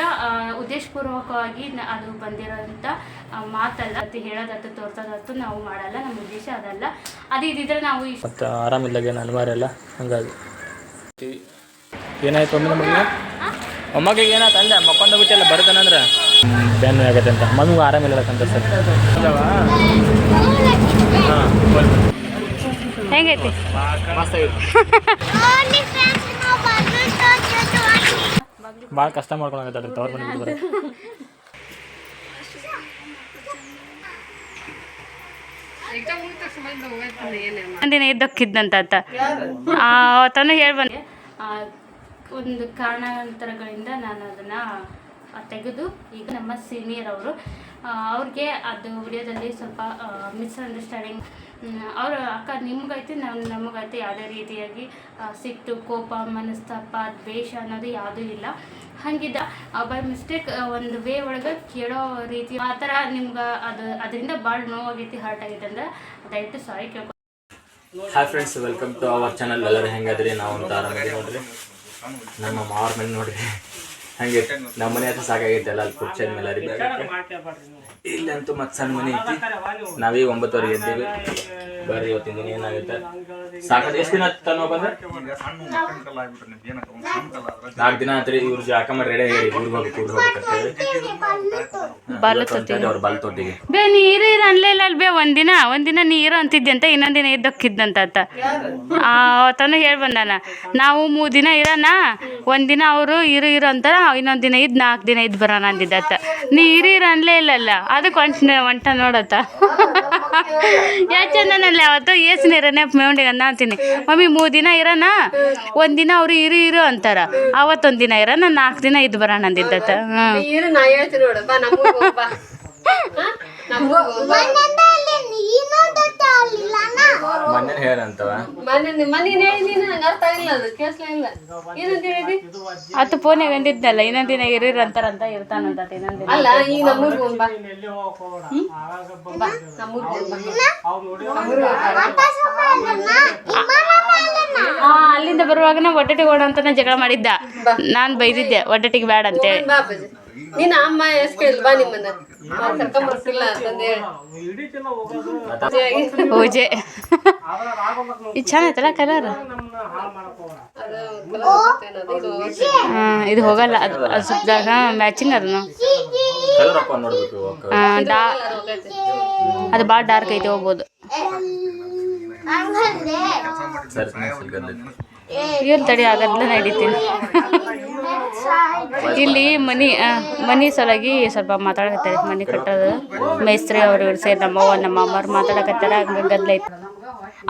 ಆ, ಉದ್ದೇಶಪೂರ್ವಕವಾಗಿ ನ- ಅದು ಬಂದಿರೋಂಥ ಮಾತಲ್ಲ ಅದು ಹೇಳೋದತ್ತು ತೋರ್ಸೋದತ್ತು ನಾವು ಮಾಡಲ್ಲ ನಮ್ಮ ಉದ್ದೇಶ ಅದಲ್ಲ. ಅದು ಇದ್ದಿದ್ರೆ ನಾವು ಮತ್ತು ಆರಾಮಿಲ್ಲಾಗ ಏನು ಅನಿವಾರ್ಯ ಅಲ್ಲ? ಹಂಗಾಗಿ. ಏನಾಯ್ತು ಒಮ್ಮೆ ನಮಗೆ ಮೊಮ್ಮಗಳಿಗೆ ಏನಾಯ್ತು ಅಂದೆ ಮಕ್ಕೊಂಡ ಬಿಟ್ಟೆಲ್ಲ ಬರುತ್ತಾನಂದ್ರೆ ಬ್ಯಾನ್ ಆಗತ್ತೆ ಅಂತ. ಮಮ್ಮಿಗೂ ಆರಾಮಿಲ್ಲಕ್ಕಂತ ಸರ್? ಹೆಂಗೈತಿ? ಭಾಳ ಕಷ್ಟ ಮಾಡ್ಕೊಳಕತ್ತಾರ ತವ್ರ ಮನೆ ಬಿಡ್ತಾರೆ ಒಂದಿನ ಎದ್ದಕ್ಕಿದ್ದಂತ ಆತ ಆ, ಆತನು ಹೇಳಿ ಬಂದೆ ಆ, ಒಂದು ಕಾರಣಾಂತರಗಳಿಂದ ನಾನು ಅದನ್ನು ತೆಗೆದು ಈಗ ನಮ್ಮ ಸೀನಿಯರ್ ಅವರು ಅವ್ರಿಗೆ ಅದು ವಿಡಿಯೋದಲ್ಲಿ ಸ್ವಲ್ಪ ಮಿಸ್ಅಂಡರ್ಸ್ಟ್ಯಾಂಡಿಂಗ್ ಅವರು ಅಕ್ಕ ನಿಮ್ಗೈತೆ ನಮ್ಮ ನಮಗೈತೆ ಯಾವುದೇ ರೀತಿಯಾಗಿ ಸಿಟ್ಟು, ಕೋಪ, ಮನಸ್ತಾಪ, ದ್ವೇಷ ಅನ್ನೋದು ಯಾವುದೂ ಇಲ್ಲ. ಹಂಗಿದ್ದ ಬೈ ಮಿಸ್ಟೇಕ್ ಒಂದು ವೇ ಒಳಗೆ ಕೇಳೋ ರೀತಿ ಆ ಥರ ನಿಮ್ಗೆ ಅದು, ಅದರಿಂದ ಭಾಳ ನೋವಾಗೈತಿ ಹರ್ಟ್ ಆಗೈತೆ ಅಂದ್ರೆ ದಯವಿಟ್ಟು ಸಾರಿ ಕೇಳ್ಕೊ hi friends welcome to our channel ಎಲ್ಲರೂ ಹೆಂಗಾದ್ರಿ? ನಾವು ಅಂತ ಆರಾಮಾಗಿ ನೋಡ್ರಿ. ನಮ್ಮ ಮಾವ್ರ ನೋಡ್ರಿ. ಹಂಗೆ ನಮ್ಮ ಮನೆ ಹತ್ರ ಸಾಕಾಗೈತೆ ಎಲ್ಲ ಅಲ್ಲಿ ಕುರ್ಚಿ ಮೇಲೆ ಇಲ್ಲಂತೂ ಮತ್ತೆ ಸಣ್ಣ ಮನೆ ಐತಿ. ನಾವೀಗ ಒಂಬತ್ತುವರೆಗೆ ಎದ್ದೀವಿ. ಬರ್ರಿ ಇವತ್ತಿನ ದಿನ ಏನಾಗುತ್ತೆ? ಸಾಕಾದ ಎಷ್ಟು ದಿನ ತನೋ ಬಂದ್ರೆ ನಾಲ್ಕು ದಿನ ಆತ್ರಿ ಇವ್ರು ಜಾಕ ಮಾಡಿ ರೆಡಿ ಹೇಳಿ ಊರಿಗೆ ಹೋಗಿ ಊರಿಗೆ ಹೋಗ್ಬೇಕಂತೇಳಿ. ಅವ್ರು ಬಲ್ ತೊಟ್ಟಿಗೆ. ಬೇ ನೀರು ಇರು ಅನ್ಲಿಲ್ಲ ಅಲ್ಲಿ ಬೇ ಒಂದಿನ ಒಂದಿನ ನೀರು ಅಂತಿದ್ದೆ ಅಂತ ಇನ್ನೊಂದು ದಿನ ಇದ್ದಕ್ಕಿದ್ದಂತ ಆತ. ಆತನು ಹೇಳಿ ಬಂದಾನ ನಾವು ಮೂರು ದಿನ ಇರೋಣ ಒಂದಿನ ಅವರು ಇರು ಇರು ಅಂತಾರ. ಇನ್ನೊಂದು ದಿನ ಇದ್ದು ನಾಲ್ಕು ದಿನ ಇದ್ದು ಬರೋಣ ಅಂದಿದ್ದತ್ತ ನೀ ಇರು ಅನ್ಲೇ ಇಲ್ಲಲ್ಲ. ಅದಕ್ಕೆ ಒಂಟ ಒಂಟ ನೋಡತ್ತ. ಯಾ ಚಂದನಲ್ಲ, ಅವತ್ತು ಏಸಿನ ಇರೋ ನೆಪ್ ಅಂದ ಅಂತೀನಿ. ಮಮ್ಮಿ, ಮೂರು ದಿನ ಇರೋಣ ದಿನ ಅವರು ಇರು ಇರು ಅಂತಾರ. ಅವತ್ತೊಂದು ದಿನ ಇರೋಣ ನಾಲ್ಕು ದಿನ ಇದ್ದು ಬರೋಣ ಅಂದಿದ್ದತ್ತ. ಹ್ಞೂ ಮೊನ್ನೆ ಹೇಳಂತವ ಮೊನ್ನೆ ನಿ- ಮೊನ್ನೆ ನಂಗೆ ಅರ್ಥ ಆಗಿಲ್ಲ ಅದು. ಕೇಳಿಸ್ಲೇ ಇಲ್ಲ. ಏನಂತ ಹೇಳಿದಿ ಅತ್ತು ಫೋನ್ಯಾಗ ಅಂದಿದ್ನಲ್ಲ ಇನ್ನೊಂದ್ ದಿನ ಇರೀರ್ ಅಂತಾರಂತ ಇರ್ತಾನಂತ ಇನ್ನೊಂದ್ ದಿನ. ಅಲ್ಲ ಈಗ ನಮ್ಮೂರ್ಗ್ ಹೋಗ್ ಬಾ. ಬಾ ನಮ್ಮೂರ್ಗ್ ಹೋಗ್ ಬಾ ನಮ್ಮೂರ್ಗ್ ಹೋಗ್ ಬಾ. ಆ, ಅಲ್ಲಿಂದ ಬರುವಾಗ ಒಟ್ಟಟಿಗೆ ಓಡ ಅಂತ ಜಗಳ ಮಾಡಿದ್ದ. ನಾನ್ ಬೈದಿದ್ದೆ ಒಟ್ಟಟಿಗೆ ಬೇಡ ಅಂತೇಳಿ. ಬಾ ಅಪ್ಪಾಜಿ. ನೀನ್ ಅಮ್ಮ ಎಷ್ಟು ಇಲ್ವಾ ಬಾ ನಿಮ್ಮನ್ನ. ನಾನ್ ಕರ್ಕೊಂಬರ್ತಿಲ್ಲ ಅಂತಂದು ಪೂಜೆ. ಇದು ಐತಲ್ಲ ಕಲರ್? ಇದು ಹೋಗಲ್ಲ. ಅದು ಅದು ಮ್ಯಾಚಿಂಗ್ ಅದನ್ನು. ಡಾ ಅದು ಭಾಳ ಡಾರ್ಕ್ ಐತೆ ಹೋಗ್ಬೋದು. ಏನು ತಡಿ ಆಗದ್ಲ ಹಿಡಿತೀನಿ ಇಲ್ಲಿ ಮನಿ ಮನಿ ಸಲಗಿ ಸ್ವಲ್ಪ ಮಾತಾಡಕತ್ತಾರೆ. ಮನಿ ಕಟ್ಟೋದು. ಮೇಸ್ತ್ರಿ ಅವ್ರು ಸೇರಿ ನಮ್ಮವ್ವ ನಮ್ಮ ಅಮ್ಮವ್ರು ಮಾತಾಡಕತ್ತಾರ. ಗದ್ಲ ಐತಿ.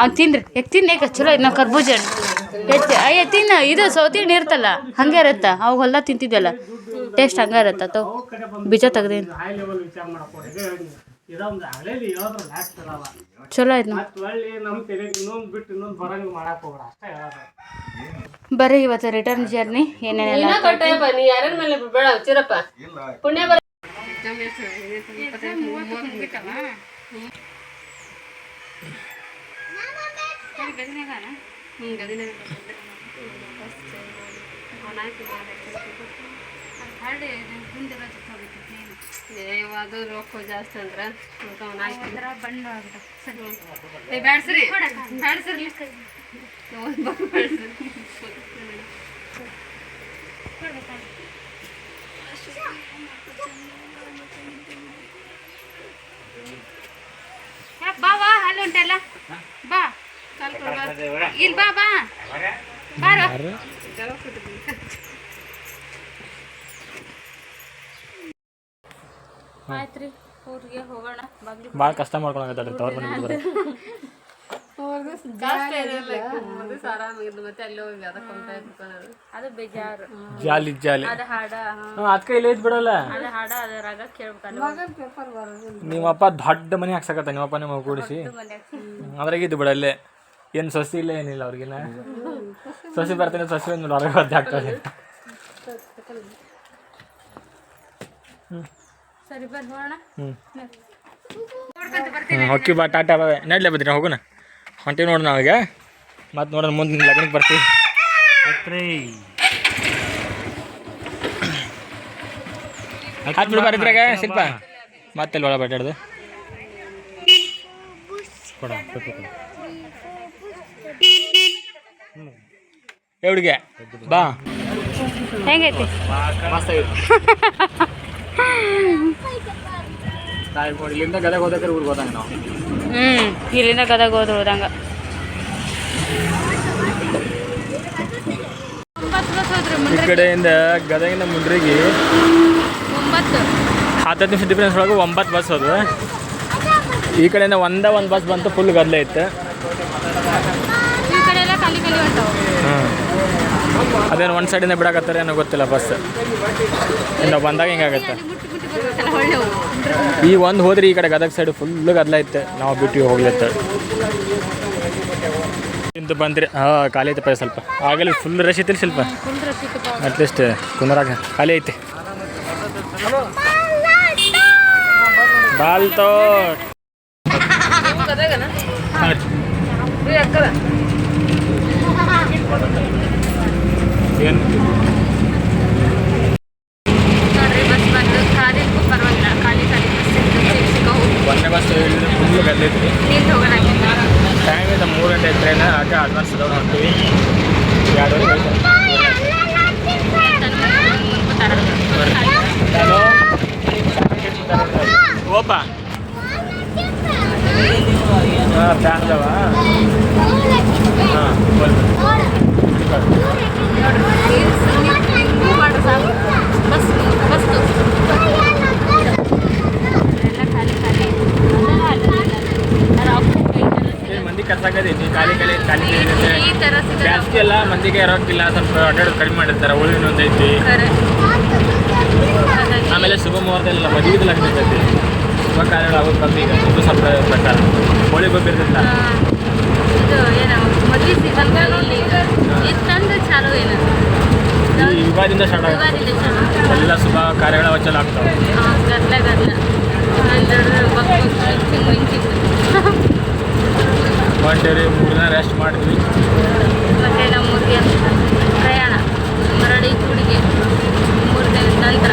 ಅವ್ನು ತಿನ್ರಿ ಯಾಕೆ ತಿನ್ನೇಕ ಚಲೋ ಐತೆ ನಾವು ಕರ್ಬೂಜ ಹೆಚ್ಚು ಅಯ್ಯ, ತಿನ್ನ. ಇದು ಸೌತಿ ಹಣ್ಣು ಇರ್ತಲ್ಲ ಹಂಗೆ ಇರತ್ತ? ಅವು ಹೊಲ ತಿಂತಿದ್ವಲ್ಲ ಟೇಸ್ಟ್ ಹಂಗೆ ಇರತ್ತ? ತೋ, ಬೀಜ ತೆಗ್ದೀನಿ ಇದೊಂದು ಹಳೇಲಿ ಹೇಳೋದ್ರ ಲಾಸ್ಟ್ ಅದಾವ ಚಲೋ ಆಯ್ತು ನಾವು ಮತ್ತೆ ಒಳ್ಳೆ ನಮ್ಮ ಇನ್ನೊಂದು ಬಿಟ್ಟು ಇನ್ನೊಂದು ಬರಂಗ್ ಮಾಡಕ್ ಹೋಗ್ಬೇಡ ಅಷ್ಟೇ ಹೇಳೋದು. ಬರ್ರಿ ಇವತ್ತು ರಿಟರ್ನ್ ಜರ್ನಿ ಏನೇನೆಲ್ಲ ನೀನ ಕೊಟ್ಟೆಯಪ್ಪ ನೀ ಮೇಲೆ ಬೇಡ ಚಿರಪ್ಪ ಪುಣ್ಯ ಬರ ಅದು ರೊಕ್ಕ ಜಾಸ್ತಿ ಅಂದ್ರ ಏ ಬ್ಯಾಡ್ಸ್ರಿ ಬ್ಯಾಡ್ಸ್ರಿ ಬಾ ಬಾ ಅಲ್ಲಿ ಉಂಟಲ್ಲ. ಬಾ. ಇಲ್ಲಿ ಬಾ ಬಾ. ಬಾರೋ. ಆಯ್ತ್ರಿ ಊರಿಗೆ ಹೋಗೋಣ ಬಾಗ್ಲಿ ಭಾಳ ಕಷ್ಟ ತವ್ರ ಅದು ಬೇಜಾರು. ಜಾಲಿ ಜಾಲಿ. ಅದು ಹಾಡ ಇಲ್ಲ ಬಿಡಲ್ಲ. ಅದು ಹಾಡ ಅದ್ರಾಗ ಕೇಳ್ಬೇಕಲ್ಲ. ನಿಮ್ಮಪ್ಪ ದೊಡ್ಡ ಮನೆ ಹಾಕ್ಸಕತ್ತ ನಿಮ್ಮಪ್ಪ ನಿಮ್ಮ ಕೂಡಿಸಿ. ಅದ್ರಾಗ ಇದ್ದು ಬಿಡಲ್ಲೇ. ಏನು ಸಸಿ ಇಲ್ಲ ಏನಿಲ್ಲ ಅವ್ರಿಗಿನ್ನ ಸಸಿ ಬರ್ತೇನೆ ಸಸಿ ಒಂದು ಹೊರಗೆ ಒದ್ದೆ ಸರಿ ಬರ್ರಿ ಹೋಗೋಣ. ಹ್ಞೂ ಹ್ಞೂ ಹೊಕ್ಕಿ ಬಾ ಟಾಟಾ ಬಾ ನಡ್ಲೇ ಬದ್ರಿ ಹೋಗೋಣ. ಹೊಂಟೀವಿ ನೋಡೋಣ ಅವಾಗ ಮತ್ತೆ ನೋಡೋಣ ಮುಂದಿನ ಲಗ್ನಕ್ಕೆ ಬರ್ತೀವಿ. ಹತ್ತು ಬಿಡು ಬರಿದ್ರಾಗ ಶಿಲ್ಪ. ಮತ್ತೆ ಕೊಡ ಪೆಪ್ಪೆ ಕೊಡ. ಎವ್ಡಿಗೆ ಬಾ. ಹೆಂಗೈತಿ? ಇಲ್ಲಿಂದ ಗದಗ ಹೋದ್ರೆ ಊರಿಗೆ ಹೋದಂಗ ನಾವು. ಹ್ಞೂ ಇಲ್ಲಿಂದ ಗದಗ ಹೋದ್ರೆ ಹೋದಂಗ. ಈ ಕಡೆಯಿಂದ ಗದಗಿನ ಮುಂಡ್ರಿಗೆ ಹತ್ತತ್ತು ಹತ್ತು ನಿಮಿಷ ಡಿಫ್ರೆನ್ಸ್ ಒಳಗೆ ಒಂಬತ್ತು ಬಸ್ ಅದು ಈ ಕಡೆಯಿಂದ ಒಂದೇ ಒಂದು ಬಸ್ ಬಂತು ಫುಲ್ ಗದ್ದಲ ಇತ್ತು ಈ ಕಡೆ ಎಲ್ಲ ಖಾಲಿ ಖಾಲಿ ಹೊಂಟಾವು ಹಾಂ ಅದೇನು ಒಂದು ಸೈಡಿಂದ ಬಿಡಾಕತ್ತಾರೆ ಏನೋ ಗೊತ್ತಿಲ್ಲ ಬಸ್ ಇನ್ನು ಬಂದಾಗ ಹಿಂಗಾಗತ್ತೆ. ಈ ಒಂದು ಹೋದ್ರೆ ಈ ಕಡೆ ಗದಗ ಸೈಡ್ ಫುಲ್ ಗದ್ದಲ ಐತೆ. ನಾವು ಬಿಟ್ಟು ಹೋಗ್ಲತ್ತೆ ಇಂದು ಬಂದ್ರಿ. ಹಾಂ ಖಾಲಿ ಐತೆ ಪೈ ಸ್ವಲ್ಪ. ಆಗಲಿ ಫುಲ್ ರಶ್ ಐತಿಲ್ಲ ಸ್ವಲ್ಪ. ಅಟ್ಲೀಸ್ಟ್ ಕುಂದ್ರಾಗ ಖಾಲಿ ಐತೆ. ಬಾಲ್ತೋ ಏನು ನೋಡ್ರಿ ಬಸ್ ಬಂದು ಖಾಲಿಗೂ ಪರವಾಗಿಲ್ಲ ಖಾಲಿ ಖಾಲಿ ಬಸ್ ಸಿಕ್ತು ಸಿಕ್ಕವು ಒಂದನೇ ಬಸ್ ಫುಲ್ ಗದ್ದಲ ಐತಿ ನಿಂತು ಹೋಗೋಣಾಗಿಲ್ಲ ಟೈಮ್ ಇದೆ ಮೂರು ಗಂಟೆ ಟ್ರೈನ್ ಆಗ ಅಡ್ವಾನ್ಸ್ ಅದಾವ ಹೊಂಟಿವಿ ಎರಡುವರೆಗೆ ಹಲೋ ಓಪ ಹಾಂ ಫ್ಯಾನ್ ಅದಾವ ಹಾಂ ಜಾಸ್ತಿ ಎಲ್ಲ ಮಂದಿಗೆ ಇರೋಕ್ಕಿಲ್ಲ ಸ್ವಲ್ಪ ಅಡ್ಡಾಡೋದು ಕಡಿಮೆ ಮಾಡಿರ್ತಾರೆ ಉಳಿನ ಒಂದೈತಿ ಆಮೇಲೆ ಶುಭ ಮುಹೂರ್ತಲ್ಲ ಮದುವೆದು ಲಗ್ನ ಇರ್ತೈತಿ. ಶುಭ ಕಾರ್ಯಗಳು ಆಗೋದು ಕಮ್ಮಿ ಈಗ ಸಂಪ್ರದಾಯ ಪ್ರಕಾರ. ಹೋಳಿ ಗೊಬ್ಬ ಇದು ಮದುವೆ ಸೀಸನ್ ಇಲ್ಲಿ ಈಗ ಇತ್ತಂದ್ರೆ ಚಾಲು ಏನು. ಯುಗಾದಿಂದ ಸ್ಟಾರ್ಟ್ ಆಗುತ್ತೆ. ಎಲ್ಲ ಶುಭ ಕಾರ್ಯಗಳ ವಚ್ಚಲ ಆಗ್ತಾವೆ ಗದ್ಲ ಮಿಂಚಿಂಗ್ ಮಿಂಚಿಂಗ್ ಬಂದೇರಿ ಮೂರು ದಿನ ರೆಸ್ಟ್ ಮಾಡಿದ್ವಿ. ಮತ್ತೆ ನಮ್ಮೂರಿಗೆ ಪ್ರಯಾಣ. ಮರಡಿ ಕೂಡಿಗೆ ಮೂರು ದಿನದ ನಂತರ.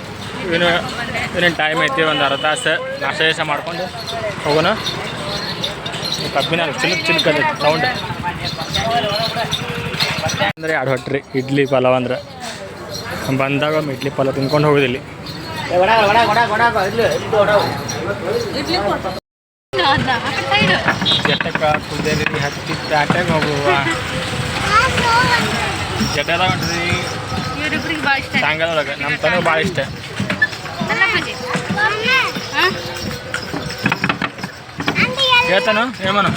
ಇನ್ನು ಇನ್ನೇನು ಟೈಮ್ ಐತಿ ಒಂದು ಅರ್ಧ ತಾಸು ನಾಷ್ಟ ಗೀಷ್ಟ ಮಾಡ್ಕೊಂಡು ಹೋಗೋಣ. ಕಬ್ಬಿನ ಚಿಲ್ಕ್ ಚಿಲ್ಕ್ ಅದ ಸೌಂಡ್ ಅಂದರೆ ಎರಡು ಹೊಟ್ರಿ ಇಡ್ಲಿ ಪಲಾವ್ ಅಂದ್ರೆ. ಬಂದಾಗ ಒಮ್ಮೆ ಇಡ್ಲಿ ಪಲಾವ್ ತಿನ್ಕೊಂಡು ಹೋಗೋದಿಲ್ಲ ಜಟಕ ಕುಲ್ದೇರಿ ಹತ್ತಿ ಪ್ಯಾಟ್ಯಾಗ ಹೋಗುವ. ಜಟದಾಗ ಹೊಂಟ್ರಿ ನಮ್ಮ ತನಗೆ ಭಾಳ ಇಷ್ಟ. ಹೇಳ್ತಾನು? ಹೇಮನ?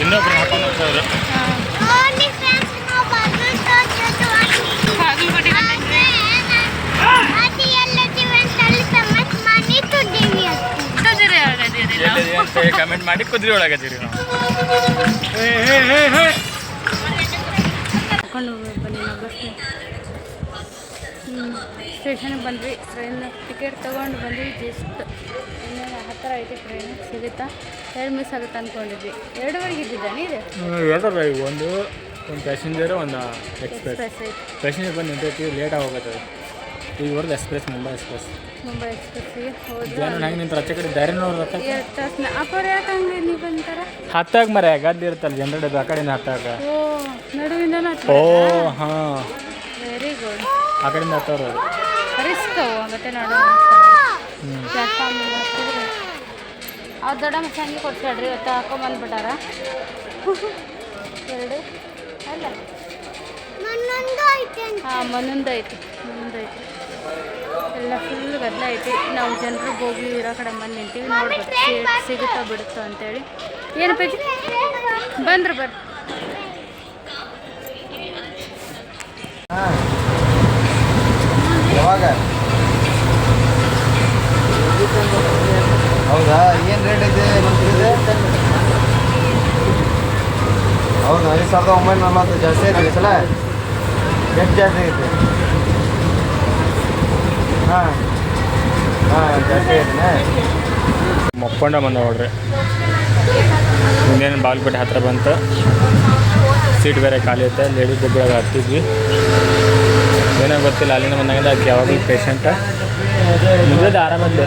ಇನ್ನೊಬ್ರು ಹಾಕೊಂಡು ಕಮೆಂಟ್ ಮಾಡಿ ಕುದ್ರಿ ಒಳಗದಿರಿ ನಾವು. ಬಸ್ ಸ್ಟೇಷನ್ಗೆ ಬಂದ್ವಿ. ಟ್ರೈನ್ ಟಿಕೆಟ್ ತೊಗೊಂಡು ಬಂದ್ವಿ. ಜಸ್ಟ್ ಇನ್ನೇನು ಹತ್ತಿರ ಐತೆ ಟ್ರೈನ್. ಸಿಗುತ್ತಾ? ಎರಡು ಮಿಸ್ ಆಗುತ್ತೆ ಅಂದ್ಕೊಂಡಿದ್ವಿ ಎರಡುವರೆಗೆ ಇದ್ದಿದ್ದಾನೆ ಇದೆ ಒಂದು ಒಂದು ಪ್ಯಾಸೆಂಜರ್ ಒಂದು ಎಕ್ಸ್ಪ್ರೆಸ್ ಪ್ಯಾಸೆಂಜರ್ ಬಂದು ನಿಂತೈತಿ ಲೇಟ್ ಆಗೋಗತ್ತದ ಈಗ ಬರೋದು ಎಕ್ಸ್ಪ್ರೆಸ್ ಮುಂಬೈ ಎಕ್ಸ್ಪ್ರೆಸ್. ಮುಂಬೈ ಎಕ್ಸ್ಪ್ರೆಸ್ಸಿಗೆ ಜನ ಹೆಂಗೆ ನಿಂತಾರೆ ಆಚೆ ಕಡೆ ದಾರಿನ ಅವ್ರು ಎರಡು ತಾಸು ಅಪ್ಪರು ಯಾಕೆ ಹಂಗೆ ನೀವು ಬಂತಾರ ಹತ್ತಾಗ ಮರ ಗದ್ದು ಜನರಡ್ ಆ ಕಡೆಯಿಂದ ಹತ್ತಾಗ. ಓ ನಡುವಿಂದನೂ ಓ ಹಾಂ. ವೆರಿ ಗುಡ್ ಆ ಕಡೆಯಿಂದ ಹತ್ತವ್ರು ಅದು ರಿಸ್ಕ್ ಮತ್ತೆ ನಡು ಪ್ಲಾಟ್ಫಾರ್ಮ್ ಅವ್ರು ದೊಡ್ಡ ಮಚ್ಚ ಹಂಗೆ ಕೊಡ್ಸ್ಯಾಡ್ರಿ ಇವತ್ತು ಹಾಕೊಂಬಂದ್ಬಿಟ್ಟಾರ ಎರಡು. ಅಲ್ಲ. ಹಾಂ ಮೊನ್ನೊಂದು ಐತಿ ಮೊನ್ನೊಂದು ಐತಿ. ಎಲ್ಲ ಫುಲ್ ಗದ್ದಲ ಐತಿ. ನಾವು ಜನರು ಹೋಗಿ ಇರೋ ಕಡೆ ಬಂದು ನಿಂತೀವಿ, ನೋಡ್ಬೇಕು ಸಿಗುತ್ತೋ ಬಿಡುತ್ತೋ ಅಂತೇಳಿ. ಏನು ಪೇಜಿ ಬಂದ್ರು ಬರ್ ಹೌದಾ? ಏನು ರೇಟ್ ಐತೆ? ಹೌದಾ? ಐದು ಸಾವಿರದ ಒಂಬೈನೂರ ನಲ್ವತ್ತು ಜಾಸ್ತಿ ಐತೆ ಸಲ? ಎಷ್ಟು ಜಾಸ್ತಿ ಐತೆ. ಹಾಂ ಹಾಂ ಮಕ್ಕೊಂಡ ಬಂದ ನೋಡ್ರಿ. ಇನ್ನೇನು ಬಾಗಲಪೇಟೆ ಹತ್ತಿರ ಬಂತು. ಸೀಟ್ ಬೇರೆ ಖಾಲಿ ಐತೆ ಲೇಡೀಸ್ ಡಬ್ಬಿಯಾಗ ಹತ್ತಿದ್ವಿ. ಏನೋ ಗೊತ್ತಿಲ್ಲ, ಅಲ್ಲಿಂದ ಬಂದಾಗಿಂದ ಆಕೆ ಯಾವಾಗಲೂ ಪೇಷಂಟ ಮುಂದೆ ಆರಾಮಲ್ಲಿ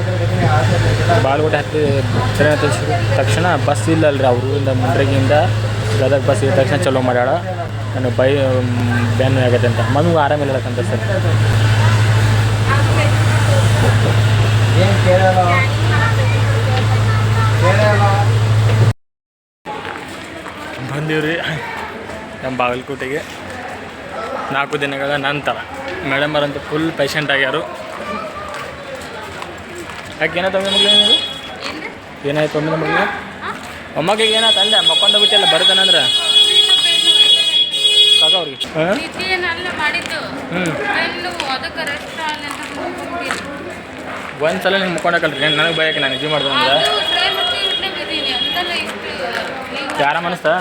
ಬಾಗಲಕೋಟೆ ಹತ್ತಿ ಟ್ರೈನ್ ಹತ್ತಿದ ತಕ್ಷಣ ಬಸ್ ಇಲ್ಲಲ್ರಿ, ಅವ್ರ ಊರಿಂದ ಮುಂಡ್ರಿಗಿಂದ ಗದಗ ಬಸ್ ಇದ್ದ ತಕ್ಷಣ ಚಲೋ ಮಾಡ್ಯಾಳ. ನನಗೆ ಬೈ ಬ್ಯಾನ್ ಆಗೈತೆ ಅಂತ. ಮಮ್ಮಿಗೂ ಆರಾಮಿಲ್ಲ ಸರ್ ಕೇಳಲ್ಲ ಬಂದೀವ್ರಿ ನಮ್ಮ ಬಾಗಲಕೋಟೆಗೆ. ನಾಲ್ಕು ದಿನಗಳ ನಂತರ. ಮೇಡಮ್ ಅವರಂತೂ ಫುಲ್ ಪೇಷಂಟ್ ಆಗ್ಯಾರು. ಯಾಕೆ ಏನಾಯ್ತು ಒಮ್ಮೆ ಮಗಳು ಏನಾದ್ರು ಏನಾಯ್ತು ಒಮ್ಮೆ ಮಗಳು ಮೊಮ್ಮಗಿಗೆ ಏನಾಯ್ತು? ಅಂದೆ ಮಕ್ಕೊಂಡ ಬಿಟ್ಟಿಲ್ಲ ಬರ್ತಾನಂದ್ರೆ ಅವ್ರಿಗೆ. ಹ್ಞೂ ಬೆನ್ನು ಅದಕ್ಕೆ ರೆಸ್ಟ್ ಅಂತ ಒಂದು ಸಲ ನಿಮ್ಗೆ ಮುಕ್ಕೊಂಡಕಲ್ರಿ ನನಗೆ ಬಯಕೆ ನಾನು ಇದು ಮಾಡ್ದೆ ಅಂದ್ರೆ. ಯಾರ ಮನಸ್ತಾ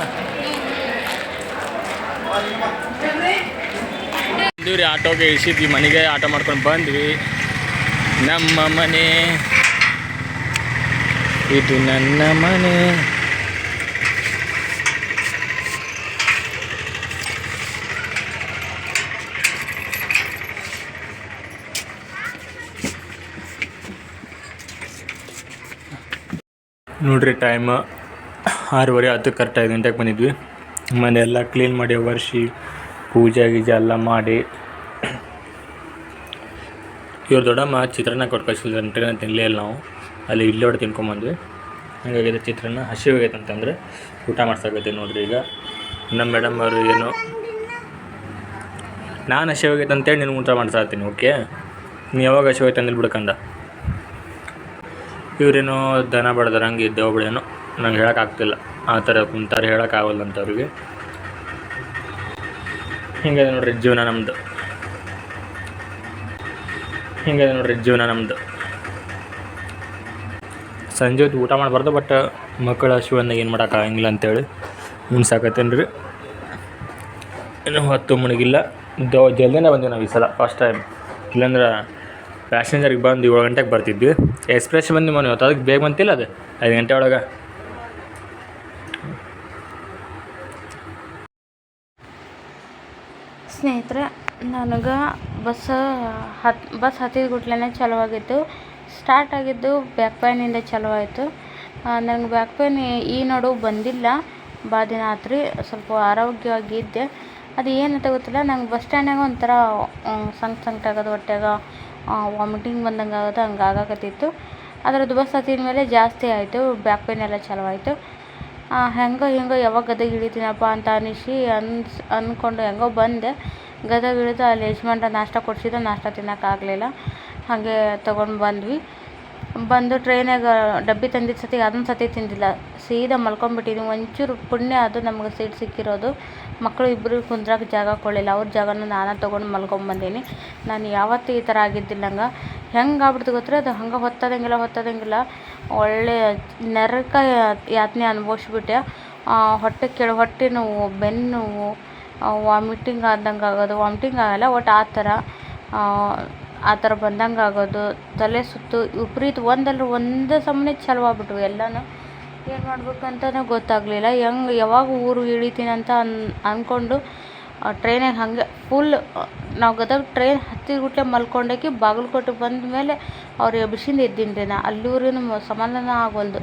ಬಂದಿವ್ರಿ ಆಟೋಗೆ ಇಳಿಸಿದ್ವಿ. ಮನೆಗೆ ಆಟೋ ಮಾಡ್ಕೊಂಡು ಬಂದ್ವಿ. ನಮ್ಮ ಮನೆ. ಇದು ನನ್ನ ಮನೆ. ನೋಡ್ರಿ ಟೈಮ್ ಆರೂವರೆ ಹತ್ತು ಕರೆಕ್ಟ್ ಐದು ಗಂಟೆಗೆ ಬಂದಿದ್ವಿ. ಮನೆ ಎಲ್ಲ ಕ್ಲೀನ್ ಮಾಡಿ ಒರೆಸಿ, ಪೂಜೆ ಗೀಜೆ ಎಲ್ಲ ಮಾಡಿ. ಇವ್ರ ದೊಡ್ಡಮ್ಮ ಚಿತ್ರಾನ್ನ ಕೊಟ್ಟು ಟ್ರೈನ್ ತಿನ್ನಲೇ ಇಲ್ಲ ನಾವು. ಅಲ್ಲಿ ಇಲ್ಲೇ ಹೊಡೆ ತಿನ್ಕೊಂಬಂದ್ವಿ ಹಂಗಾಗಿದೆ ಚಿತ್ರಾನ್ನ. ಹಸಿ ಅಂತಂದ್ರೆ ಊಟ ಮಾಡ್ಸೋಕೈತೆ ನೋಡ್ರಿ ಈಗ. ನಮ್ಮ ಮೇಡಮ್ ಅವರು ಏನು, ನಾನು ಹಸಿ ಹೋಗೈತೆ ಅಂತೇಳಿ ನಿನ್ನ ಊಟ ಮಾಡ್ಸಾತೀನಿ ಓಕೆ ನೀ ಯಾವಾಗ ಹಸಿ ಬಿಡ್ಕಂದ ಇವರೇನೋ ದನ ಬಡ್ದಾರಂಗೆ ಇದ್ದೇವೆ ಬಿಡೇನೋ ನಂಗೆ ಹೇಳೋಕ್ಕಾಗ್ತಿಲ್ಲ. ಆ ಥರ ಕುಂತಾರೆ ಹೇಳೋಕ್ಕಾಗಲ್ಲ ಅಂತ ಅವ್ರಿಗೆ ಹಿಂಗೆ ನೋಡ್ರಿ ಜೀವನ ನಮ್ಮದು ಹಿಂಗೆ ನೋಡ್ರಿ ಜೀವನ ನಮ್ಮದು ಸಂಜೆ ಹೊತ್ತು ಊಟ ಮಾಡಬಾರ್ದು, ಬಟ್ ಮಕ್ಕಳ ಶಿವನ್ನ ಏನು ಮಾಡೋಕ್ಕಾಗಂಗಿಲ್ಲ ಅಂತೇಳಿ ಮುನ್ಸಾಕತ್ತೇನೆ ರೀ ಇನ್ನು ಹೊತ್ತು ಮುಣಗಿಲ್ಲ. ದೋ ಜಲ್ದಿನೇ ಬಂದೀವಿ ನಾವು ಈ ಸಲ ಫಸ್ಟ್ ಟೈಮ್ ಇಲ್ಲಾಂದ್ರೆ ಪ್ಯಾಸೆಂಜರ್ಗೆ ಬಂದು ಏಳು ಗಂಟೆಗೆ ಬರ್ತಿದ್ವಿ. ಎಕ್ಸ್ಪ್ರೆಸ್ ಬಂದು ಮನೆ ಇವತ್ತು ಅದಕ್ಕೆ ಬೇಗ ಬಂತಿಲ್ಲ ಅದು? ಐದು ಗಂಟೆ ಒಳಗೆ. ಸ್ನೇಹಿತರೆ, ನನಗೆ ಬಸ್ ಹತ್, ಬಸ್ ಹತ್ತಿದ ಗುಟ್ಲೇ ಚಾಲೂ ಆಗಿತ್ತು ಸ್ಟಾರ್ಟ್ ಆಗಿದ್ದು ಬ್ಯಾಕ್ ಪೈನಿಂದ ಚಾಲೂ ಆಯಿತು ನನಗೆ ಬ್ಯಾಕ್ ಪೈನ್ ಈ ನಡು ಬಂದಿಲ್ಲ. ಭಾಳ ದಿನ ಆತು ಸ್ವಲ್ಪ ಆರೋಗ್ಯವಾಗಿ ಇದ್ದೆ. ಅದು ಅಂತ ಗೊತ್ತಿಲ್ಲ. ನಂಗೆ ಬಸ್ ಸ್ಟ್ಯಾಂಡ್ನಾಗ ಒಂಥರ ಸಂಕ್ ಸಂಕಟ ಆಗೋದು ಹೊಟ್ಯಾಗ ವಾಮಿಟಿಂಗ್ ಬಂದಂಗೆ ಆಗುತ್ತೆ ಹಂಗೆ ಆಗಾಕತ್ತಿತ್ತು ಆದರೆ ದುಬಾಸ್ ಮೇಲೆ ಜಾಸ್ತಿ ಆಯಿತು ಬ್ಯಾಕ್ ಪೇನ್ ಎಲ್ಲ ಚಾಲು ಆಯಿತು ಹೆಂಗೋ ಹೆಂಗೋ ಯಾವಾಗ ಗದಗ ಇಳಿತೀನಪ್ಪ ಅಂತ ಅನಿಸಿ ಅನ್ಸ್ ಅಂದ್ಕೊಂಡು ಹೆಂಗೋ ಬಂದೆ. ಗದಗ ಇಳಿದು ಅಲ್ಲಿ ಯಜಮಾನ್ರ ನಾಷ್ಟ ಕೊಡ್ಸಿದ್ರು, ನಾಷ್ಟ ತಿನ್ನೋಕ್ಕಾಗಲಿಲ್ಲ. ಹಾಗೆ ತೊಗೊಂಡು ಬಂದ್ವಿ. ಬಂದು ಟ್ರೈನಾಗ ಡಬ್ಬಿ ತಂದಿದ್ದ ಸತಿ ಅದೊಂದು ಸತಿ ತಿಂದಿಲ್ಲ. ಸೀದಾ ಮಲ್ಕೊಂಡ್ಬಿಟ್ಟಿದ್ವಿ ಒಂಚೂರು ಪುಣ್ಯ ಅದು ನಮ್ಗೆ ಸೀಟ್ ಸಿಕ್ಕಿರೋದು. ಮಕ್ಕಳು ಇಬ್ಬರು ಕುಂದ್ರಕ್ಕೆ ಜಾಗ ಕೊಡಲಿಲ್ಲ. ಅವ್ರ ಜಾಗನ ನಾನೇ ತೊಗೊಂಡು ಮಲ್ಕೊಂಬಂದೀನಿ. ನಾನು ಯಾವತ್ತೂ ಈ ಥರ ಆಗಿದ್ದಿಲ್ಲ ನಂಗೆ ಹೆಂಗೆ. ಆಗ್ಬಿಡ್ತು ಗೊತ್ತಾ ಅದು ಹಂಗೆ ಹೊತ್ತದಂಗಿಲ್ಲ ಹೊತ್ತದಂಗಿಲ್ಲ. ಒಳ್ಳೆ ನರಕ ಯಾತನೆ ಅನುಭವಿಸ್ಬಿಟ್ಟೆ ಹೊಟ್ಟೆ ಕೆಳ, ಹೊಟ್ಟೆ ನೋವು, ಬೆನ್ನು ವಾಮಿಟಿಂಗ್ ಆದಂಗೆ ಆಗೋದು ವಾಮಿಟಿಂಗ್ ಆಗಲ್ಲ ಒಟ್ಟು ಆ ಥರ. ಆ ಥರ ಬಂದಂಗೆ ಆಗೋದು, ತಲೆ ಸುತ್ತು, ವಿಪರೀತ ಒಂದಲ್ಲ ಒಂದೇ ಸಮನೆ ಚಾಲು ಆಗ್ಬಿಟ್ವು. ಎಲ್ಲನೂ ಏನು ಮಾಡ್ಬೇಕಂತಲೇ ಗೊತ್ತಾಗಲಿಲ್ಲ. ಹೆಂಗೆ, ಯಾವಾಗ ಊರು ಇಳಿತೀನಿ ಅಂತ ಅನ್ ಅಂದ್ಕೊಂಡು ಟ್ರೈನಾಗ ಹಾಗೆ ಫುಲ್ ನಾವು ಗದಗ ಟ್ರೈನ್ ಹತ್ತಿದ ಗುಟ್ಲೆ ಮಲ್ಕೊಂಡಾಕಿ ಬಾಗಲಕೋಟೆಗೆ ಬಂದ ಮೇಲೆ ಅವ್ರು ಎಬ್ಬಿಸಿಂದ ಎದ್ದೀನಿ ರೀ ನಾ ಅಲ್ಲಿವರೆಗೂ ಸಮಾಧಾನ ಆಗೋಲ್ದು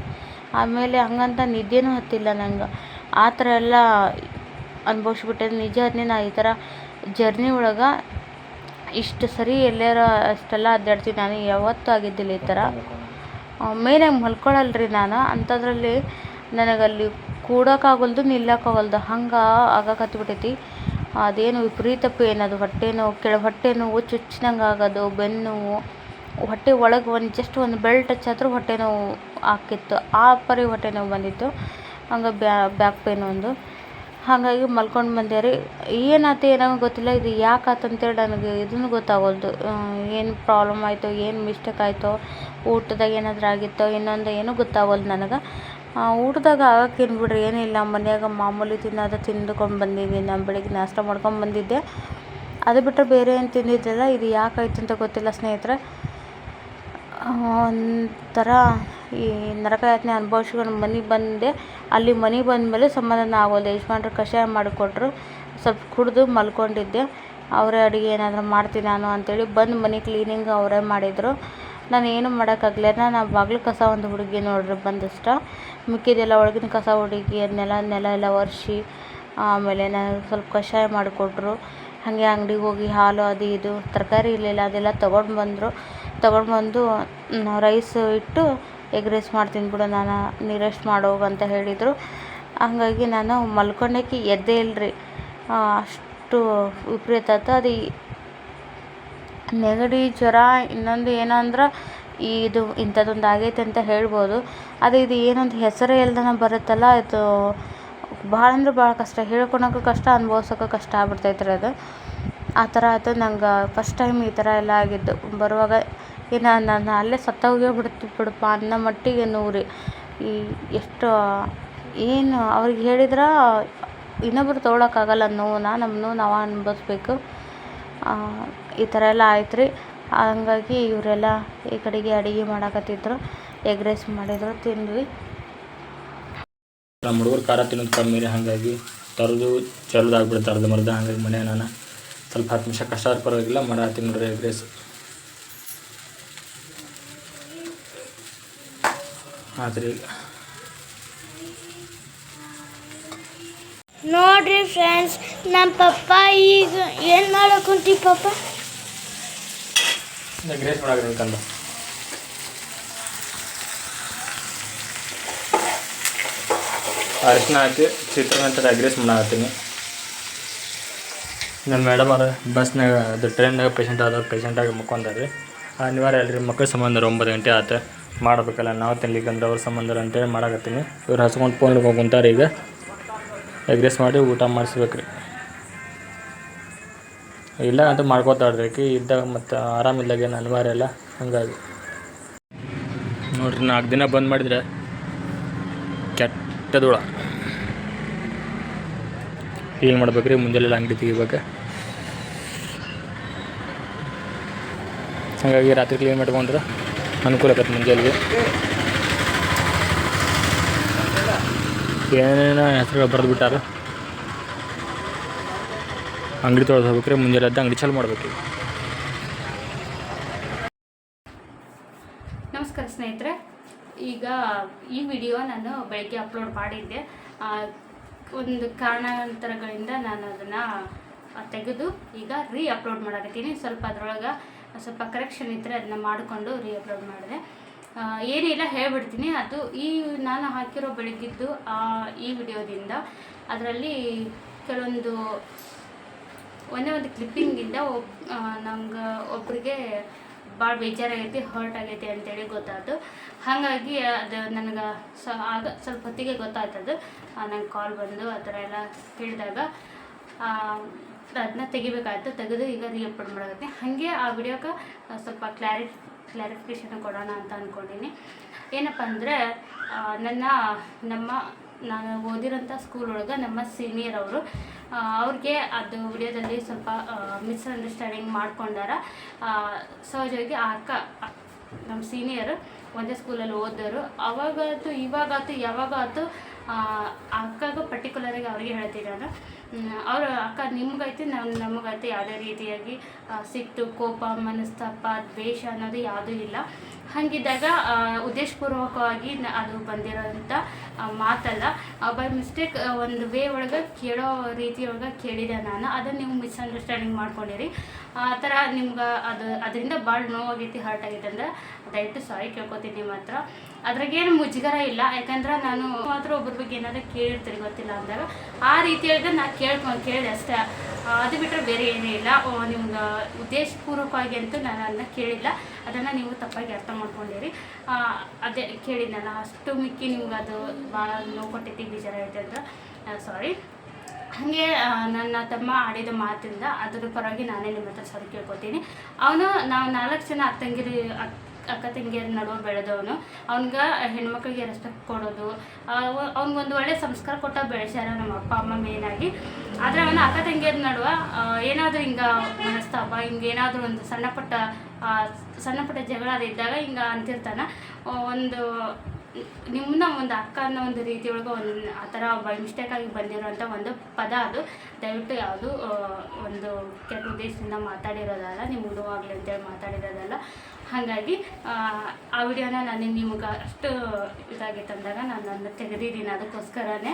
ಆಮೇಲೆ ಹಂಗಂತ ನಿದ್ದೆನೂ ಹತ್ತಿಲ್ಲ ನಂಗೆ. ಆ ಥರ ಎಲ್ಲ ಅನ್ಭವಿಸ್ಬಿಟ್ಟೆ. ನಿಜ ಅದನ್ನೇ ನಾ ಈ ಥರ ಜರ್ನಿ ಒಳಗೆ ಇಷ್ಟು ಸರಿ ಎಲ್ಲಾರ ಅಷ್ಟೆಲ್ಲ ಅಡ್ಡಾಡ್ತೀನಿ ನಾನು ಯಾವತ್ತೂ ಆಗಿದ್ದಿಲ್ಲ ಈ ಥರ. ಮೇಯ್ನಾಗಿ ಮಲ್ಕೊಳಲ್ಲ ರೀ ನಾನು. ಅಂಥದ್ರಲ್ಲಿ ನನಗಲ್ಲಿ ಕೂಡೋಕ್ಕಾಗಲ್ದು, ನಿಲ್ಲಕ್ಕಾಗಲ್ದು ಹಂಗೆ ಆಗಾಕತ್ಬಿಟ್ಟೈತಿ ಅದೇನು ವಿಪರೀತ ಪೇನ್ ಅದು. ಹೊಟ್ಟೆ ನೋವು ಕೆಳ ಹೊಟ್ಟೆ ನೋವು ಚುಚ್ಚಿನಂಗೆ ಆಗೋದು, ಬೆನ್ನು, ಹೊಟ್ಟೆ ಒಳಗೆ ಒಂದು ಜಸ್ಟ್ ಒಂದು ಬೆಲ್ಟ್ ಟಚ್ ಆದರೂ ಹೊಟ್ಟೆ ನೋವು ಹಾಕಿತ್ತು ಆ ಪರಿ ಹೊಟ್ಟೆ ನೋವು ಬಂದಿತ್ತು. ಹಂಗೆ ಬ್ಯಾಕ್ ಪೇನ್ ಒಂದು. ಹಾಗಾಗಿ ಮಲ್ಕೊಂಡು ಬಂದೆ ರೀ. ಏನಾಯ್ತು ಏನೋ ಗೊತ್ತಿಲ್ಲ, ಇದು ಯಾಕೆ ಆತು ಅಂತೇಳಿ ನನಗೆ ಇದನ್ನು ಗೊತ್ತಾಗವಲ್ದು ಏನು ಪ್ರಾಬ್ಲಮ್ ಆಯಿತೋ, ಏನು ಮಿಸ್ಟೇಕ್ ಆಯಿತೋ, ಊಟದಾಗ ಏನಾದರೂ ಆಗಿತ್ತೋ, ಇನ್ನೊಂದು ಏನೂ ಗೊತ್ತಾಗವಲ್ದು ನನಗೆ. ಊಟದಾಗ ಆಗಕ್ಕೇನು ಬಿಡ್ರಿ ಏನಿಲ್ಲ ಮನೆಯಾಗ ಮಾಮೂಲಿ ತಿನ್ನೋದು ತಿಂದುಕೊಂಡು ಬಂದಿದ್ದೀನಿ ನಾನು ಬೆಳಗ್ಗೆ ನಾಷ್ಟ ಮಾಡ್ಕೊಂಡು ಬಂದಿದ್ದೆ. ಅದು ಬಿಟ್ಟರೆ ಬೇರೆ ಏನು ತಿಂದಿದ್ದಿಲ್ಲ, ಇದು ಯಾಕಾಯ್ತು ಅಂತ ಗೊತ್ತಿಲ್ಲ ಸ್ನೇಹಿತರೆ. ಒಂಥರ ಈ ನರಕ ಯಾತನೆ ಅನುಭವಿಸ್ಕೊಂಡು ಮನೆಗೆ ಬಂದೆ. ಅಲ್ಲಿ ಮನೆಗೆ ಬಂದಮೇಲೆ ಸಮಾಧಾನ ಆಗೋಲ್ಲ ಯಜಮಾನ್ರು ಕಷಾಯ ಮಾಡಿಕೊಟ್ರು. ಸ್ವಲ್ಪ ಕುಡಿದು ಮಲ್ಕೊಂಡಿದ್ದೆ. ಅವರೇ ಅಡುಗೆ ಏನಾದರೂ ಮಾಡ್ತೀನಿ ನಾನು ಅಂತೇಳಿ ಬಂದು ಮನೆ ಕ್ಲೀನಿಂಗ್ ಅವರೇ ಮಾಡಿದರು. ನಾನು ಏನು ಮಾಡೋಕ್ಕಾಗಲಿಲ್ಲ. ನಾನು ಬಾಗಿಲು ಕಸ ಒಂದು ಹುಡುಗಿ ನೋಡ್ರಿ ಬಂದಿಷ್ಟ. ಮಿಕ್ಕಿದೆಲ್ಲ ಒಳಗಿನ ಕಸ ಹುಡುಗಿ, ಅದನ್ನೆಲ್ಲ ನೆಲ ಎಲ್ಲ ಒರೆಸಿ, ಆಮೇಲೆ ನನಗೆ ಸ್ವಲ್ಪ ಕಷಾಯ ಮಾಡಿಕೊಟ್ರು. ಹಾಗೆ ಅಂಗಡಿಗೆ ಹೋಗಿ ಹಾಲು ಅದು ಇದು, ತರಕಾರಿ ಇರಲಿಲ್ಲ ಅದೆಲ್ಲ ತೊಗೊಂಡು ಬಂದರು ತೊಗೊಂಡು ಬಂದು ರೈಸ್ ಇಟ್ಟು ಎಗ್ ರೈಸ್ ಮಾಡ್ತೀನಿ ಬಿಡು ನಾನು, ನೀ ರೆಸ್ಟ್ ಅಂತ ಹೇಳಿದರು. ಹಾಗಾಗಿ ನಾನು ಮಲ್ಕೊಂಡಕ್ಕೆ ಎದ್ದೇ ಇಲ್ಲರಿ ಅಷ್ಟು ವಿಪರೀತ ಆತು. ಅದು ನೆಗಡಿ ಜ್ವರ ಇನ್ನೊಂದು ಏನಂದ್ರೆ ಇದು ಇಂಥದ್ದೊಂದು ಆಗೈತೆ ಅಂತ ಹೇಳ್ಬೋದು. ಅದು ಇದು ಏನೊಂದು ಹೆಸರೇ ಇಲ್ದನ ಬರುತ್ತಲ್ಲ ಇದು ಭಾಳ ಅಂದ್ರೆ ಭಾಳ ಕಷ್ಟ. ಹೇಳ್ಕೊಳಕ್ಕೂ ಕಷ್ಟ ಅನ್ಭವ್ಸೋಕ್ಕೂ ಕಷ್ಟ ಆಗ್ಬಿಡ್ತೈತ್ರಿ ಅದು. ಆ ಥರ ಆಯ್ತು ನಂಗೆ ಫಸ್ಟ್ ಟೈಮ್ ಈ ಥರ ಎಲ್ಲ ಆಗಿದ್ದು. ಬರುವಾಗ ಇನ್ನು ನಾನು ಅಲ್ಲೇ ಸತ್ತೋಗೇ ಬಿಡ್ತು ಬಿಡಪ್ಪ, ಅನ್ನೋ ಮಟ್ಟಿಗೆ ನೋವ್ರಿ ಈ, ಎಷ್ಟು, ಏನು, ಅವ್ರಿಗೆ ಹೇಳಿದ್ರೆ ಇನ್ನೊಬ್ರು ತೊಗೊಳಕ್ಕಾಗಲ್ಲ ನೋವನ್ನ ನಮ್ಮ ನೋವು ನಾವು ಅನುಭವಿಸ್ಬೇಕು. ಈ ಥರ ಎಲ್ಲ ಆಯ್ತು ರೀ ಹಂಗಾಗಿ ಇವರೆಲ್ಲ ಈ ಕಡೆಗೆ ಅಡುಗೆ ಮಾಡಾಕತ್ತಿದ್ರು, ಎಗ್ ರೈಸ್ ಮಾಡಿದ್ರು, ತಿಂದ್ವಿ. ನಮ್ಮ ಹುಡುಗರು ಖಾರ ತಿನ್ನೋದು ಕಮ್ಮಿ ರೀ, ಹಾಗಾಗಿ ತರದು ಚಲೋದಾಗ್ಬಿಡುತ್ತೆ ಅರ್ಧ ಮರ್ದ ಹಾಗಾಗಿ ಮನೆ ನಾನು ಸ್ವಲ್ಪ ಹತ್ತು ನಿಮಿಷ ಕಷ್ಟ ಪರವಾಗಿಲ್ಲ ಮಾಡಾತೀನಿ ನೋಡ್ರಿ ಎಗ್ ರೈಸ್. ಆತ್ರಿ ಈಗ ನೋಡ್ರಿ ಫ್ರೆಂಡ್ಸ್ ನಮ್ಮ ಪಪ್ಪ ಈಗ ಏನು ಮಾಡಕ್ ಕುಂತೀವಿ ಪಪ್ಪ? ಗ್ರೇಸ್ ರೈಸ್ ಮಾಡಾಕ್ರಿ ಕಂದ ಅರಿಶಿನ ಹಾಕಿ ಚಿತ್ರಾನ್ನ ಅಗ್ರೇಸ್ ಮಾಡಾಕತ್ತೀನಿ. ನಮ್ಮ ಮೇಡಮ್ ಅವ್ರ ಬಸ್ನಾಗ ಅದು ಟ್ರೈನ್ನಾಗ ಪೇಷಂಟ್ ಆದ ಪೇಷಂಟಾಗಿ ಮುಕ್ಕೊಂಡಾರ ರೀ ಅನಿವಾರ್ಯ ಅಲ್ರಿ ಮಕ್ಕಳ ಸಂಬಂಧ ಒಂಬತ್ತು ಗಂಟೆ ಆತ. ಮಾಡಬೇಕಲ್ಲ ನಾವು ತಿನ್ಲಿಕ್ಕಂದ್ರೆ ಅವ್ರ ಸಂಬಂಧ ಅಂತೇಳಿ ಮಾಡಾಕತ್ತೀನಿ. ಇವ್ರು ಹಚ್ಕೊಂಡು ಫೋನ್ ಕುಂತಾರೆ ಈಗ. ಎಗ್ ರೈಸ್ ಮಾಡಿ ಊಟ ಮಾಡಿಸ್ಬೇಕು ರೀ ಇಲ್ಲ ಅಂತ ಮಾಡ್ಕೋತಾಡ್ರಿ ಇದ್ದಾಗ ಮತ್ತು ಆರಾಮಿಲ್ದಾಗ ಏನು ಅನಿವಾರ್ಯ ಇಲ್ಲ. ಹಂಗಾಗಿ. ನೋಡ್ರಿ, ನಾಲ್ಕು ದಿನ ಬಂದ್ ಮಾಡಿದ್ರೆ ಕೆಟ್ಟದೊಳ. ಕ್ಲೀನ್ ಮಾಡ್ಬೇಕ್ರಿ? ಮುಂಜಾನೆ ಅಂಗಡಿ ತೆಗಿಬೇಕು. ಹಾಗಾಗಿ ರಾತ್ರಿ ಕ್ಲೀನ್ ಮಾಡ್ಕೊಂಡ್ರೆ. ಅನುಕೂಲ ಆಗತ್ತೆ ಮುಂಜಾನೆಗೆ ಏನೇನೋ ಹೆಸರುಗಳು ಬರೆದು ಬಿಟ್ಟಾರ? ಅಂಗಡಿ ತೊಳೆದು ಹೋಗ್ಬೇಕ್ರಿ, ಮುಂಜಾನೆ ಎದ್ದು ಅಂಗಡಿ ಚಾಲು ಮಾಡ್ಬೇಕು ನಮಸ್ಕಾರ ಸ್ನೇಹಿತರೆ. ಈಗ ಈ ವಿಡಿಯೋ ನಾನು ಬೆಳಗ್ಗೆ ಅಪ್ಲೋಡ್ ಮಾಡಿದ್ದೆ. ಒಂದು ಕಾರಣಾಂತರಗಳಿಂದ ನಾನು ಅದನ್ನು ತೆಗೆದು ಈಗ ರೀ ಅಪ್ಲೋಡ್ ಮಾಡಕತ್ತೀನಿ. ಸ್ವಲ್ಪ ಅದರೊಳಗೆ ಸ್ವಲ್ಪ ಕರೆಕ್ಷನ್ ಇದ್ದರೆ ಅದನ್ನ ಮಾಡಿಕೊಂಡು ರೀ ಅಪ್ಲೋಡ್ ಮಾಡಿದೆ ಏನಿಲ್ಲ ಹೇಳ್ಬಿಡ್ತೀನಿ. ಅದು ಈ ನಾನು ಹಾಕಿರೋ ಬೆಳಗ್ಗಿದ್ದು ಆ, ಈ ವಿಡಿಯೋದಿಂದ ಅದರಲ್ಲಿ ಕೆಲವೊಂದು ಒಂದೇ ಒಂದು ಕ್ಲಿಪ್ಪಿಂಗಿಂದ ಒಬ್ ನಮ್ಗೆ ಒಬ್ರಿಗೆ ಭಾಳ ಬೇಜಾರಾಗೈತಿ ಹರ್ಟ್ ಆಗೈತಿ ಅಂತೇಳಿ ಗೊತ್ತಾಯ್ತು. ಹಾಗಾಗಿ ಅದು ನನಗೆ ಸ ಆಗ ಸ್ವಲ್ಪ ಹೊತ್ತಿಗೆ ಗೊತ್ತಾಯ್ತದು. ನಂಗೆ ಕಾಲ್ ಬಂದು ಆ ಥರ ಎಲ್ಲ ಹೇಳಿದಾಗ ಅದನ್ನ ತೆಗಿಬೇಕಾಯ್ತು, ತೆಗೆದು ಈಗ ರೀಅಪ್ಲೋಡ್ ಅಪ್ಲೋಡ್ ಮಾಡಾಕತ್ತೀನಿ. ಹಾಗೆ ಆ ವಿಡಿಯೋಕ್ಕೆ ಸ್ವಲ್ಪ ಕ್ಲಾರಿಫ್ ಕ್ಲಾರಿಫಿಕೇಶನ್ ಕೊಡೋಣ ಅಂತ ಅಂದ್ಕೊಂಡಿನಿ ಏನಪ್ಪ ಅಂದರೆ ನನ್ನ, ನಮ್ಮ, ನಾನು ಓದಿರೋಂಥ ಸ್ಕೂಲ್ ಒಳಗೆ ನಮ್ಮ ಸೀನಿಯರ್ ಅವರು ಅವ್ರಿಗೆ ಅದು ವಿಡಿಯೋದಲ್ಲಿ ಸ್ವಲ್ಪ ಮಿಸ್ಅಂಡರ್ಸ್ಟ್ಯಾಂಡಿಂಗ್ ಮಾಡ್ಕೊಂಡಾರ. ಸಹಜವಾಗಿ ಆ ಅಕ್ಕ ನಮ್ಮ ಸೀನಿಯರು ಒಂದೇ ಸ್ಕೂಲಲ್ಲಿ ಓದೋರು ಯಾವಾಗಾತು, ಆ ಆ ಅಕ್ಕಗೂ ಪರ್ಟಿಕ್ಯುಲರಾಗಿ ಅವ್ರಿಗೆ ಹೇಳ್ತೀನಿ ನಾನು ಅವರು ಅಕ್ಕ ನಿಮ್ಗೈತೆ, ನಮ್ ನಮಗೈತೆ ಯಾವುದೇ ರೀತಿಯಾಗಿ ಸಿಟ್ಟು, ಕೋಪ, ಮನಸ್ತಾಪ, ದ್ವೇಷ ಅನ್ನೋದು ಯಾವುದೂ ಇಲ್ಲ. ಹಾಗಿದ್ದಾಗ ಉದ್ದೇಶಪೂರ್ವಕವಾಗಿ ಅದು ಬಂದಿರೋಂಥ ಮಾತಲ್ಲ. ಬೈ ಮಿಸ್ಟೇಕ್ ಒಂದು ವೇ ಒಳಗೆ ಕೇಳೋ ರೀತಿಯೊಳಗೆ ಕೇಳಿದೆ ನಾನು. ಅದನ್ನು ನೀವು ಮಿಸ್ಅಂಡರ್ಸ್ಟ್ಯಾಂಡಿಂಗ್ ಮಾಡ್ಕೊಂಡಿರಿ. ಆ ಥರ ನಿಮ್ಗೆ ಅದು ಅದರಿಂದ ಭಾಳ ನೋವಾಗೈತಿ, ಹರ್ಟ್ ಆಗೈತೆ ಅಂದ್ರೆ ದಯವಿಟ್ಟು ಸಾರಿ ಕೇಳ್ಕೊತೀನಿ ನಿಮ್ಮ ಹತ್ರ ಅದ್ರಾಗೇನು ಮುಜುಗರ ಇಲ್ಲ. ಯಾಕಂದ್ರೆ ನಾನು ಮಾತ್ರ ಒಬ್ಬರ ಬಗ್ಗೆ ಏನಾದರೂ ಕೇಳಿರ್ತೀನಿ ಗೊತ್ತಿಲ್ಲ ಅಂದಾಗ ಆ ರೀತಿಯಾಗಿ ನಾನು ಕೇಳ್ಕೊಂಡು ಕೇಳಿದೆ ಅಷ್ಟೇ. ಅದು ಬಿಟ್ಟರೆ ಬೇರೆ ಏನೂ ಇಲ್ಲ. ನಿಮ್ಗೆ ಉದ್ದೇಶಪೂರ್ವಕವಾಗಿ ಅಂತೂ ನಾನು ಅದನ್ನ ಕೇಳಿಲ್ಲ. ಅದನ್ನು ನೀವು ತಪ್ಪಾಗಿ ಅರ್ಥ ಮಾಡ್ಕೊಂಡಿರಿ. ಅದೇ ಕೇಳಿದ್ನಲ್ಲ, ಅಷ್ಟು ಮಿಕ್ಕಿ ನಿಮ್ಗೆ ಅದು ಭಾಳ ನೋವು ಕೊಟ್ಟೈತಿ ಬೇಜಾರ ಐತೆ ಅಂತ ಸಾರಿ ಹಾಗೆ ನನ್ನ ತಮ್ಮ ಆಡಿದ ಮಾತಿಂದ ಅದರ ಪರವಾಗಿ ನಾನೇ ನಿಮ್ಮ ಹತ್ರ ಸಾರಿ ಕೇಳ್ಕೊತೀನಿ. ಅವನು ನಾವು ನಾಲ್ಕು ಜನ ಅತ್ತಂಗಿರಿ ಅಕ್ಕ ತಂಗಿಯರ ನಡುವೆ ಬೆಳೆದವನು. ಅವ್ನಿಗೆ ಹೆಣ್ಮಕ್ಳಿಗೆ ರೆಸ್ಪೆಕ್ಟ್ ಕೊಡೋದು. ಅವ್ನಿಗೊಂದು ಒಳ್ಳೆ ಸಂಸ್ಕಾರ ಕೊಟ್ಟ ಬೆಳೆಸ್ಯಾರ ನಮ್ಮ ಅಪ್ಪ, ಅಮ್ಮ ಮೇನಾಗಿ ಆದರೆ ಅವನು ಅಕ್ಕ ತಂಗಿಯರ ನಡುವೆ ಏನಾದರೂ ಹಿಂಗೆ ಮನಸ್ತಾಪ, ಹಿಂಗೆ ಏನಾದರೂ ಒಂದು ಸಣ್ಣ ಪುಟ್ಟ ಸಣ್ಣ ಪುಟ್ಟ ಜಗಳ ಇದ್ದಾಗ ಹಿಂಗೆ ಅಂತಿರ್ತಾನೆ. ಒಂದು ನಿಮ್ಮನ್ನ ಒಂದು ಅಕ್ಕ ಅನ್ನೋ ಒಂದು ರೀತಿ ಒಳಗೆ ಒಂದು ಆ ಥರ ಬೈ ಮಿಸ್ಟೇಕಾಗಿ ಬಂದಿರೋಂಥ ಒಂದು ಪದ ಅದು. ದಯವಿಟ್ಟು ಯಾವುದು ಒಂದು ಕೆಟ್ಟ ಉದ್ದೇಶದಿಂದ ಮಾತಾಡಿರೋದಲ್ಲ ನಿಮ್ಮ ನೋವಾಗಲಿ ಅಂತೇಳಿ ಮಾತಾಡಿರೋದಲ್ಲ. ಹಾಗಾಗಿ ಆ, ವಿಡಿಯೋನ ನಾನು ನಿಮ್ಗೆ ಅಷ್ಟು ಇದಾಗಿ ತಂದಾಗ ನಾನು ಅದನ್ನು ತೆಗೆದಿದ್ದೀನಿ ಅದಕ್ಕೋಸ್ಕರನೇ.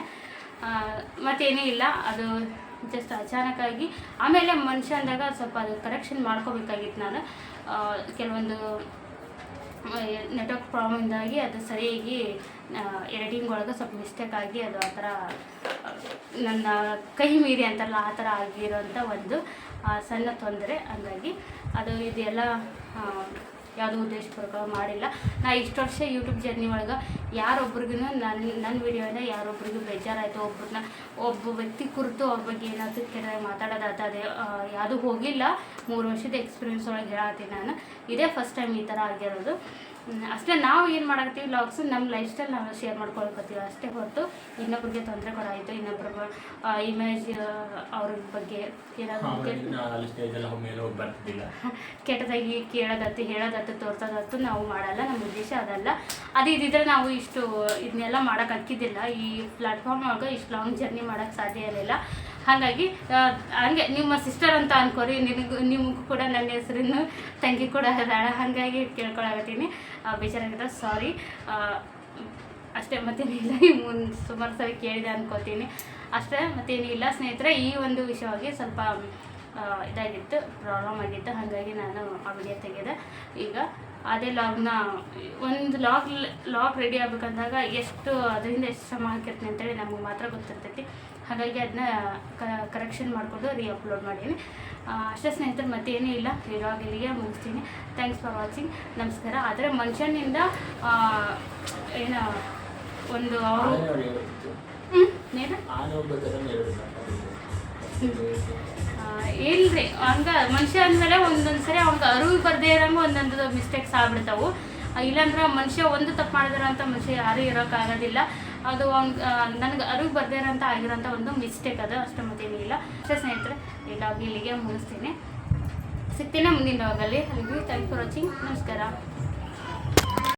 ಮತ್ತೇನೂ ಇಲ್ಲ ಅದು ಜಸ್ಟ್ ಅಚಾನಕ್ಕಾಗಿ. ಆಮೇಲೆ ಮನುಷ್ಯ ಅಂದಾಗ ಸ್ವಲ್ಪ ಅದು ಕರೆಕ್ಷನ್ ಮಾಡ್ಕೋಬೇಕಾಗಿತ್ತು ನಾನು. ಕೆಲವೊಂದು ನೆಟ್ವರ್ಕ್ ಪ್ರಾಬ್ಲಮ್ದಾಗಿ ಅದು ಸರಿಯಾಗಿ ಎಡಿಟಿಂಗ್ ಒಳಗೆ ಸ್ವಲ್ಪ ಮಿಸ್ಟೇಕ್ ಆಗಿ ಅದು ಆ ಥರ, ನನ್ನ ಕೈ ಮೀರಿ ಅಂತಾರಲ್ಲ ಆ ಥರ ಆಗಿರೋಂಥ ಒಂದು ಸಣ್ಣ ತೊಂದರೆ. ಹಂಗಾಗಿ ಅದು ಇದೆಲ್ಲ ಯಾವುದೋ ಉದ್ದೇಶಪೂರ್ವಕ ಮಾಡಿಲ್ಲ. ನಾ ಇಷ್ಟು ವರ್ಷ ಯೂಟ್ಯೂಬ್ ಜರ್ನಿ ಒಳಗೆ ಯಾರೊಬ್ರಿಗೂ ನನ್ನ ನನ್ನ ವಿಡಿಯೋಯಿಂದ ಯಾರೊಬ್ರಿಗೂ ಬೇಜಾರಾಯಿತು. ಒಬ್ರನ್ನ, ಒಬ್ಬ ವ್ಯಕ್ತಿ ಕುರಿತು ಅವ್ರ ಬಗ್ಗೆ ಏನಾದರೂ ಕೆಳಗೆ ಮಾತಾಡೋದಾತ ಅದೇ ಯಾವುದೂ ಹೋಗಿಲ್ಲ. ಮೂರು ವರ್ಷದ ಎಕ್ಸ್ಪೀರಿಯನ್ಸ್ ಒಳಗೆ ಹೇಳತ್ತೀನಿ ನಾನು. ಇದೇ ಫಸ್ಟ್ ಟೈಮ್ ಈ ಥರ ಆಗಿರೋದು. ಅಷ್ಟೇ ನಾವು ಏನು ಮಾಡಾಕತ್ತೀವಿ ವ್ಲಾಗ್ಸ್ ನಮ್ಮ ಲೈಫ್ ಸ್ಟೈಲ್ ನಾವು ಶೇರ್ ಮಾಡ್ಕೊಳ್ಕೊತೀವಿ ಅಷ್ಟೇ ಹೊರತು ಇನ್ನೊಬ್ರಿಗೆ ತೊಂದರೆ ಕೊಡಾಯಿತು ಇನ್ನೊಬ್ಬರ ಇಮೇಜ್ ಅವ್ರ ಬಗ್ಗೆ ಕೆಟ್ಟದಾಗಿ ಕೇಳೋದತ್ತು ಹೇಳೋದತ್ತು ತೋರ್ಸೋದತ್ತು ನಾವು ಮಾಡಲ್ಲ ನಮ್ಮ ಉದ್ದೇಶ ಅದಲ್ಲ. ಅದು ಇದ್ದಿದ್ರೆ ನಾವು ಇಷ್ಟು ಇದನ್ನೆಲ್ಲ ಮಾಡೋಕೆ ಹಾಕಿದ್ದಿಲ್ಲ ಈ ಪ್ಲಾಟ್ಫಾರ್ಮ್ ಒಳಗೆ ಇಷ್ಟು ಲಾಂಗ್ ಜರ್ನಿ ಮಾಡೋಕ್ಕೆ ಸಾಧ್ಯ ಇರಲಿಲ್ಲ. ಹಾಗಾಗಿ ಹಂಗೆ ನಿಮ್ಮ ಸಿಸ್ಟರ್ ಅಂತ ಅನ್ಕೋರಿ, ನಿನಗೂ, ನಿಮಗೂ ಕೂಡ ನನ್ನ ಹೆಸರಿನ ತಂಗಿ ಕೂಡ ಅದಾಳ. ಹಾಗಾಗಿ ಕೇಳ್ಕೊಳಕತ್ತೀನಿ. ಬೇಜಾರಾಗಿದ್ದ ಸಾರಿ ಅಷ್ಟೇ, ಮತ್ತೇನಿಲ್ಲ. ಮುಂದೆ ಸುಮಾರು ಸರಿ ಕೇಳಿದೆ ಅನ್ಕೋತೀನಿ. ಅಷ್ಟೇ, ಮತ್ತೇನಿಲ್ಲ. ಸ್ನೇಹಿತರೆ, ಈ ಒಂದು ವಿಷಯವಾಗಿ ಸ್ವಲ್ಪ ಇದಾಗಿತ್ತು ಪ್ರಾಬ್ಲಮ್ ಆಗಿತ್ತು. ಹಾಗಾಗಿ ನಾನು ಆ ವಿಡಿಯೋ ತೆಗೆದೆ. ಈಗ ಅದೇ ಲಾಗ್ನ ಒಂದು ಲಾಗ್ ಲಾಗ್ ರೆಡಿ ಆಗ್ಬೇಕಂದಾಗ ಎಷ್ಟು ಅದರಿಂದ ಎಷ್ಟು ಶ್ರಮ ಹಾಕಿರ್ತೀನಿ ಅಂತೇಳಿ ನಮಗೆ ಮಾತ್ರ ಗೊತ್ತಿರ್ತೈತಿ. ಹಾಗಾಗಿ ಅದನ್ನ ಕರೆಕ್ಷನ್ ಮಾಡಿಕೊಂಡು ರೀ ಅಪ್ಲೋಡ್ ಮಾಡೀನಿ ಅಷ್ಟೇ ಸ್ನೇಹಿತರು ಮತ್ತೇನೂ ಇಲ್ಲ. ಈ ಲಾಗ್ ಇಲ್ಲಿಗೆ ಮುಗಿಸ್ತೀನಿ. ಥ್ಯಾಂಕ್ಸ್ ಫಾರ್ ವಾಚಿಂಗ್ ನಮಸ್ಕಾರ. ಆದರೆ ಮನುಷ್ಯನಿಂದ ಏನು ಒಂದು ಹ್ಞೂ ಇಲ್ರಿ, ಹಂಗ ಮನುಷ್ಯ ಅಂದಮೇಲೆ ಒಂದೊಂದು ಸರಿ ಅವ್ನಿಗೆ ಅರಿವು ಬರ್ದೇ ಇರೋಂಗೆ ಒಂದೊಂದು ಮಿಸ್ಟೇಕ್ಸ್ ಆಗ್ಬಿಡ್ತಾವು. ಇಲ್ಲಾಂದ್ರೆ ಮನುಷ್ಯ ಒಂದು ತಪ್ಪು ಮಾಡಿದಾರೆ ಅಂತ ಮನುಷ್ಯ ಯಾರೂ ಇರೋಕ್ಕಾಗೋದಿಲ್ಲ ಅದು ಅವ್ನಿಗೆ ನನಗೆ ಅರಿವು ಬರ್ದೇ ಇರೋಂಥ ಆಗಿರೋಂಥ ಒಂದು ಮಿಸ್ಟೇಕ್ ಅದು, ಅಷ್ಟು ಮತ್ತೇನಿಲ್ಲ ಅಷ್ಟೇ ಸ್ನೇಹಿತರೆ ಇಲ್ಲ ಲಾಗ್ ಇಲ್ಲಿಗೆ ಮುಗಿಸ್ತೀನಿ. ಸಿಗ್ತೀನಿ ಮುಂದಿನ ಹೋಗಲ್ಲಿ ಅಲ್ಲಿ. ಥ್ಯಾಂಕ್ ಫಾರ್ ವಾಚಿಂಗ್ ನಮಸ್ಕಾರ.